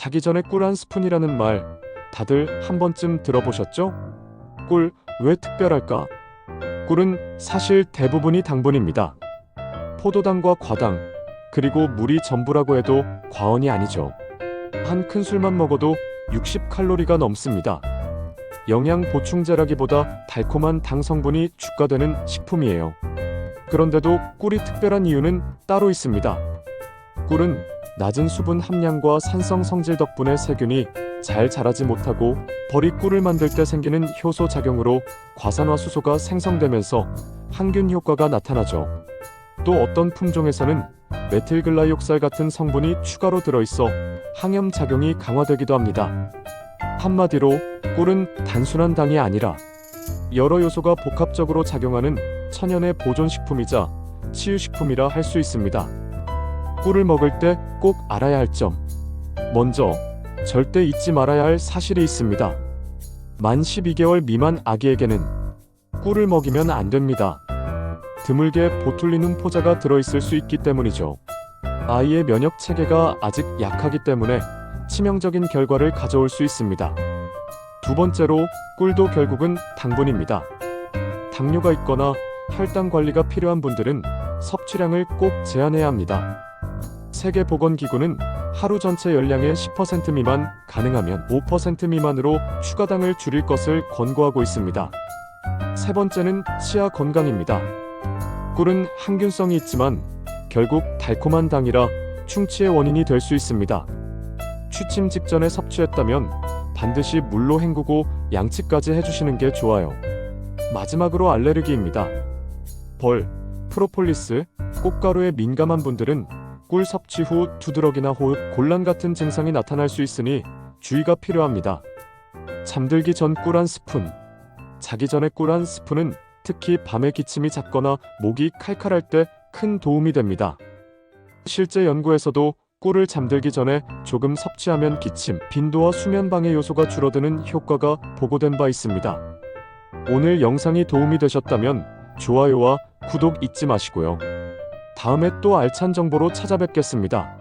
자기 전에 꿀 한 스푼이라는 말 다들 한 번쯤 들어보셨죠? 꿀 왜 특별할까? 꿀은 사실 대부분이 당분입니다. 포도당과 과당, 그리고 물이 전부라고 해도 과언이 아니죠. 한 큰술만 먹어도 60칼로리가 넘습니다. 영양 보충제라기보다 달콤한 당 성분이 축가되는 식품이에요. 그런데도 꿀이 특별한 이유는 따로 있습니다. 꿀은 낮은 수분 함량과 산성 성질 덕분에 세균이 잘 자라지 못하고 벌이 꿀을 만들 때 생기는 효소 작용으로 과산화수소가 생성되면서 항균 효과가 나타나죠. 또 어떤 품종에서는 메틸글라이옥살 같은 성분이 추가로 들어있어 항염 작용이 강화되기도 합니다. 한마디로 꿀은 단순한 당이 아니라 여러 요소가 복합적으로 작용하는 천연의 보존식품이자 치유식품이라 할 수 있습니다. 꿀을 먹을 때 꼭 알아야 할 점. 먼저 절대 잊지 말아야 할 사실이 있습니다. 만 12개월 미만 아기에게는 꿀을 먹이면 안 됩니다. 드물게 보툴리눔 포자가 들어있을 수 있기 때문이죠. 아이의 면역 체계가 아직 약하기 때문에 치명적인 결과를 가져올 수 있습니다. 두 번째로 꿀도 결국은 당분입니다. 당뇨가 있거나 혈당 관리가 필요한 분들은 섭취량을 꼭 제한해야 합니다. 세계보건기구는 하루 전체 열량의 10% 미만, 가능하면 5% 미만으로 추가당을 줄일 것을 권고하고 있습니다. 세 번째는 치아 건강입니다. 꿀은 항균성이 있지만 결국 달콤한 당이라 충치의 원인이 될 수 있습니다. 취침 직전에 섭취했다면 반드시 물로 헹구고 양치까지 해주시는 게 좋아요. 마지막으로 알레르기입니다. 벌, 프로폴리스, 꽃가루에 민감한 분들은 꿀 섭취 후 두드러기나 호흡, 곤란 같은 증상이 나타날 수 있으니 주의가 필요합니다. 잠들기 전 꿀 한 스푼, 자기 전에 꿀 한 스푼은 특히 밤에 기침이 잦거나 목이 칼칼할 때 큰 도움이 됩니다. 실제 연구에서도 꿀을 잠들기 전에 조금 섭취하면 기침, 빈도와 수면 방해 요소가 줄어드는 효과가 보고된 바 있습니다. 오늘 영상이 도움이 되셨다면 좋아요와 구독 잊지 마시고요. 다음에 또 알찬 정보로 찾아뵙겠습니다.